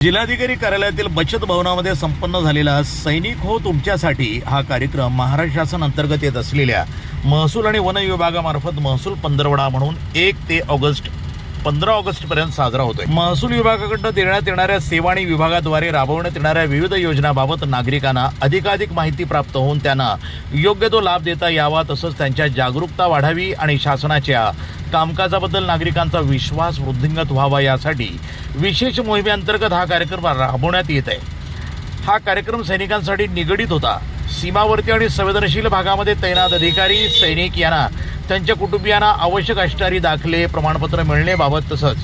जिल्हाधिकारी कार्यालयातील बचत भवनामध्ये संपन्न झालेला सैनिक हो तुमच्यासाठी हा कार्यक्रम महाराष्ट्र शासन अंतर्गत येत असलेल्या महसूल आणि वन विभागामार्फत महसूल पंधरवडा म्हणून एक ते ऑगस्ट पंधरा ऑगस्ट पर्यंत साजरा होतोय. महसूल विभागाकडनं देण्यात येणाऱ्या सेवा आणि विभागाद्वारे राबवण्यात येणाऱ्या विविध योजनाबाबत नागरिकांना अधिकाधिक माहिती प्राप्त होऊन त्यांना योग्य तो लाभ देता यावा तसंच त्यांच्या जागरूकता वाढावी आणि शासनाच्या कामकाजाबद्दल नागरिकांचा विश्वास वृद्धिंगत व्हावा यासाठी विशेष मोहिमेअंतर्गत हा कार्यक्रम राबवण्यात येत आहे. हा कार्यक्रम सैनिकांसाठी निगडीत होता. सीमावर्ती आणि संवेदनशील भागामध्ये तैनात अधिकारी सैनिक यांना त्यांच्या कुटुंबियांना आवश्यक असणारी दाखले प्रमाणपत्र मिळणेबाबत तसंच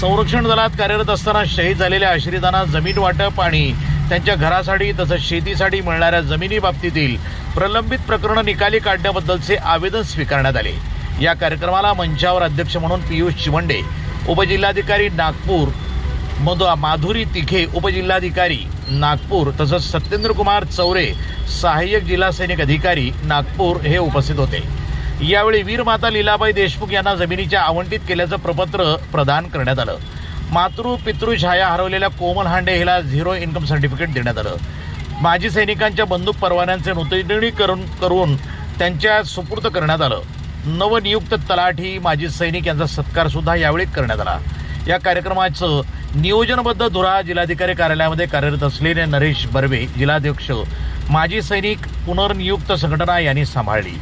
संरक्षण दलात कार्यरत असताना शहीद झालेल्या आश्रितांना जमीन वाटप आणि त्यांच्या घरासाठी तसंच शेतीसाठी मिळणाऱ्या जमिनीबाबतीतील प्रलंबित प्रकरणं निकाली काढण्याबद्दलचे आवेदन स्वीकारण्यात आले. या कार्यक्रमाला मंचावर अध्यक्ष म्हणून पियुष चिवंडे उपजिल्हाधिकारी नागपूर मध माधुरी तिखे उपजिल्हाधिकारी नागपूर तसंच सत्येंद्र कुमार चौरे सहाय्यक जिल्हा सैनिक अधिकारी नागपूर हे उपस्थित होते. यावेळी वीरमाता लीलाबाई देशमुख यांना जमिनीच्या आवंटित केल्याचं प्रपत्र प्रदान करण्यात आलं. मातृ पितृ छाया हरवलेल्या कोमल हांडे हिला झिरो इन्कम सर्टिफिकेट देण्यात आलं. माजी सैनिकांच्या बंदूक परवान्यांचे नूतनीकरण करून त्यांच्या सुपूर्द करण्यात आलं. नवनियुक्त तलाठी माजी सैनिक यांचा सत्कार सुद्धा यावेळी करण्यात आला. या कार्यक्रमाचं नियोजनबद्ध धुरा जिल्हाधिकारी कार्यालयामध्ये कार्यरत असलेले नरेश बर्वे जिल्हाध्यक्ष माजी सैनिक पुनर्नियुक्त संघटना यांनी सांभाळली.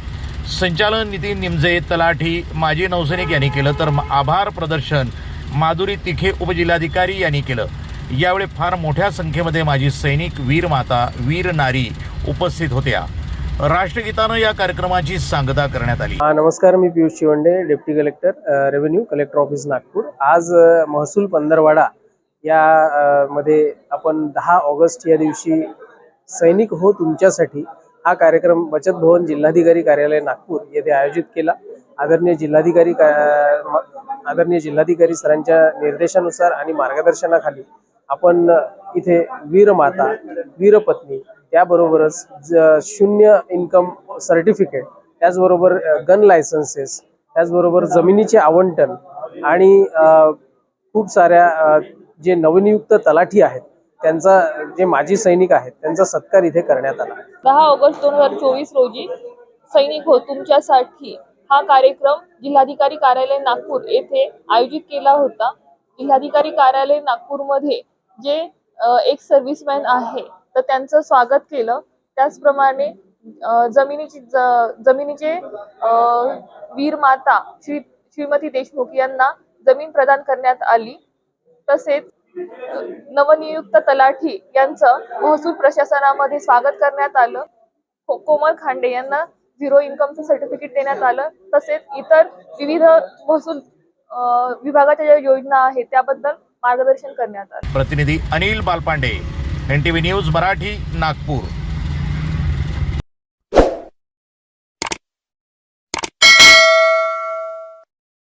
संचालन नितीन निमजे तलाठी माजी नौसैनिक यांनी केलं तर आभार प्रदर्शन माधुरी तिखे उपजिल्हाधिकारी यांनी केलं. यावेळी फार मोठ्या संख्येमध्ये माजी सैनिक वीर माता वीर नारी उपस्थित होत्या. राष्ट्रगीतानं या कार्यक्रमाची सांगता करण्यात आली. नमस्कार मी Piyush Shivande deputy collector revenue collector office Nagpur. आज महसूल पंधरवाडा या मध्ये आपण दहा ऑगस्ट या दिवशी सैनिक हो तुमच्यासाठी हा कार्यक्रम बचत भवन जिल्हाधिकारी कार्यालय नागपूर येथे आयोजित केला. आदरणीय जिल्हाधिकारी का- आदरणीय जिल्हाधिकारी सरांच्या निर्देशानुसार आणि मार्गदर्शनाखाली आपण इथे वीरमाता वीरपत्नी त्याबरोबरच शून्य इन्कम सर्टिफिकेट त्याचबरोबर गन लायसन्सेस त्याचबरोबर जमिनीचे आवंटन आणि खूप साऱ्या जे नवनियुक्त तलाठी आहेत त्यांचा जे माजी सैनिक आहेत त्यांचा सत्कार इथे करण्यात आला. दहा ऑगस्ट दोन हजार चोवीस रोजी सैनिक हो तुमच्यासाठी हा कार्यक्रम जिल्हाधिकारी कार्यालय नागपूर येथे आयोजित केला होता. जिल्हाधिकारी कार्यालय नागपूरमध्ये जे एक सर्व्हिसमॅन आहे तर त्यांचं स्वागत केलं. त्याचप्रमाणे जमिनीची जमिनीचे वीर माता श्री श्रीमती देशमुख यांना जमीन प्रदान करण्यात आली. तसेच नवनियुक्त तलाठी यांचं महसूल प्रशासनामध्ये स्वागत करण्यात आलं. कोमल खांडे यांना झिरो इन्कमचं सर्टिफिकेट देण्यात आलं. तसेच इतर विविध महसूल विभागाच्या ज्या योजना आहेत त्याबद्दल मार्गदर्शन करण्यात आलं. प्रतिनिधी Anil Balpande N T V news Marathi Nagpur.